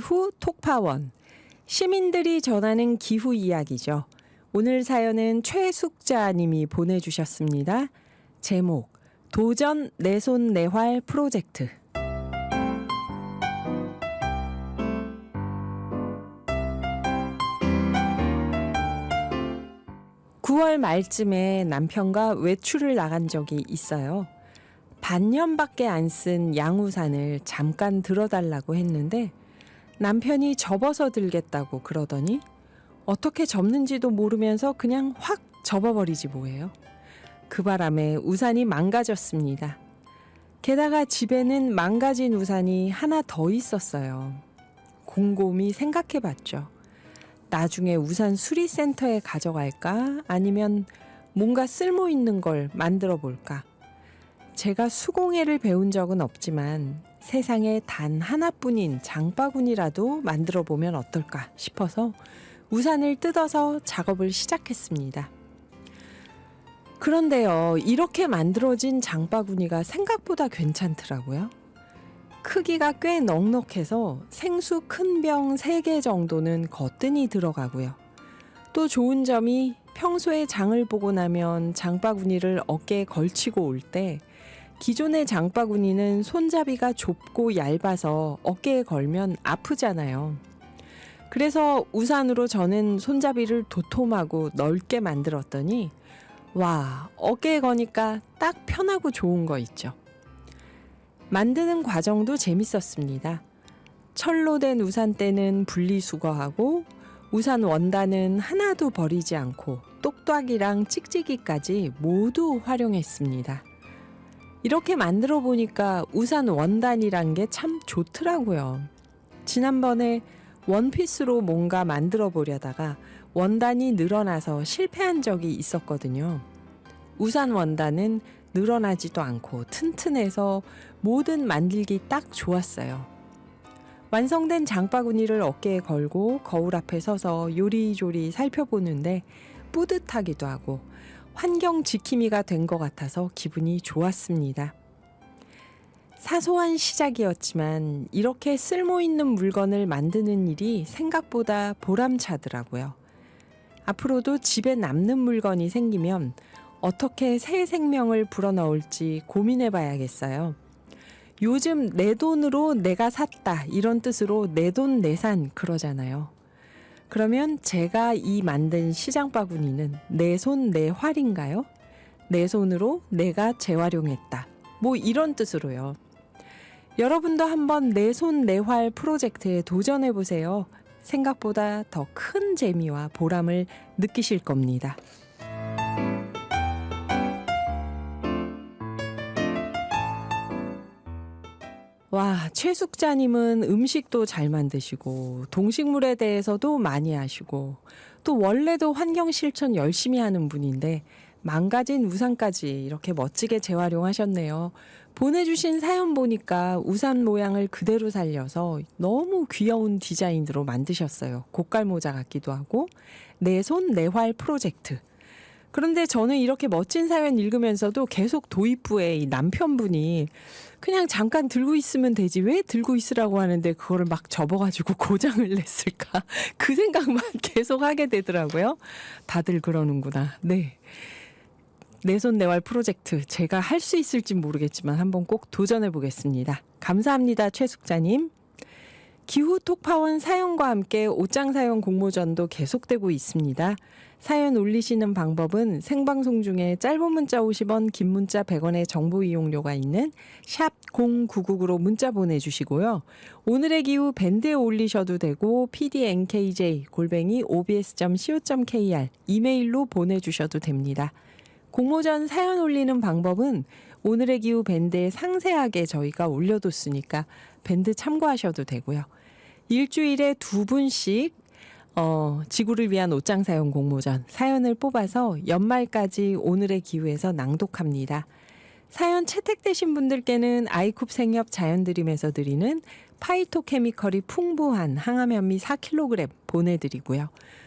기후 톡파원. 시민들이 전하는 기후 이야기죠. 오늘 사연은 최숙자 님이 보내주셨습니다. 제목, 도전 내 손 내활 프로젝트. 구월 말쯤에 남편과 외출을 나간 적이 있어요. 반년밖에 안 쓴 양우산을 잠깐 들어달라고 했는데 남편이 접어서 들겠다고 그러더니 어떻게 접는지도 모르면서 그냥 확 접어버리지 뭐예요. 그 바람에 우산이 망가졌습니다. 게다가 집에는 망가진 우산이 하나 더 있었어요. 곰곰이 생각해 봤죠. 나중에 우산 수리센터에 가져갈까? 아니면 뭔가 쓸모 있는 걸 만들어 볼까? 제가 수공예를 배운 적은 없지만 세상에 단 하나뿐인 장바구니라도 만들어 보면 어떨까 싶어서 우산을 뜯어서 작업을 시작했습니다. 그런데요, 이렇게 만들어진 장바구니가 생각보다 괜찮더라고요. 크기가 꽤 넉넉해서 생수 큰 병 3개 정도는 거뜬히 들어가고요. 또 좋은 점이 평소에 장을 보고 나면 장바구니를 어깨에 걸치고 올 때 기존의 장바구니는 손잡이가 좁고 얇아서 어깨에 걸면 아프잖아요. 그래서 우산으로 저는 손잡이를 도톰하고 넓게 만들었더니 와, 어깨에 거니까 딱 편하고 좋은 거 있죠. 만드는 과정도 재밌었습니다. 철로 된 우산대는 분리수거하고 우산 원단은 하나도 버리지 않고 똑딱이랑 찍찍이까지 모두 활용했습니다. 이렇게 만들어 보니까 우산 원단이란 게 참 좋더라고요. 지난번에 원피스로 뭔가 만들어 보려다가 원단이 늘어나서 실패한 적이 있었거든요. 우산 원단은 늘어나지도 않고 튼튼해서 뭐든 만들기 딱 좋았어요. 완성된 장바구니를 어깨에 걸고 거울 앞에 서서 요리조리 살펴보는데 뿌듯하기도 하고 환경 지킴이가 된 것 같아서 기분이 좋았습니다. 사소한 시작이었지만 이렇게 쓸모 있는 물건을 만드는 일이 생각보다 보람차더라고요. 앞으로도 집에 남는 물건이 생기면 어떻게 새 생명을 불어넣을지 고민해 봐야겠어요. 요즘 내 돈으로 내가 샀다 이런 뜻으로 내 돈 내산 그러잖아요. 그러면 제가 이 만든 시장 바구니는 내 손 내 활인가요? 내 손으로 내가 재활용했다. 뭐 이런 뜻으로요. 여러분도 한번 내 손 내 활 프로젝트에 도전해 보세요. 생각보다 더 큰 재미와 보람을 느끼실 겁니다. 와, 최숙자님은 음식도 잘 만드시고, 동식물에 대해서도 많이 아시고, 또 원래도 환경 실천 열심히 하는 분인데, 망가진 우산까지 이렇게 멋지게 재활용하셨네요. 보내주신 사연 보니까 우산 모양을 그대로 살려서 너무 귀여운 디자인으로 만드셨어요. 고깔 모자 같기도 하고, 내 손 내 활 프로젝트. 그런데 저는 이렇게 멋진 사연 읽으면서도 계속 도입부에 이 남편분이 그냥 잠깐 들고 있으면 되지 왜 들고 있으라고 하는데 그거를 막 접어가지고 고장을 냈을까 그 생각만 계속 하게 되더라고요. 다들 그러는구나. 네. 내손 내활 프로젝트 제가 할 수 있을지 모르겠지만 한번 꼭 도전해 보겠습니다. 감사합니다, 최숙자님. 기후 톡파원 사연과 함께 옷장 사연 공모전도 계속되고 있습니다. 사연 올리시는 방법은 생방송 중에 짧은 문자 50원, 긴 문자 100원의 정보 이용료가 있는 샵 0999로 문자 보내주시고요. 오늘의 기후 밴드에 올리셔도 되고 pdnkj 골뱅이 obs.co.kr 이메일로 보내주셔도 됩니다. 공모전 사연 올리는 방법은 오늘의 기후 밴드에 상세하게 저희가 올려뒀으니까 밴드 참고하셔도 되고요. 일주일에 두 분씩 어, 지구를 위한 옷장 사용 공모전 사연을 뽑아서 연말까지 오늘의 기후에서 낭독합니다. 사연 채택되신 분들께는 아이쿱 생협 자연드림에서 드리는 파이토케미컬이 풍부한 항암 현미 4kg 보내드리고요.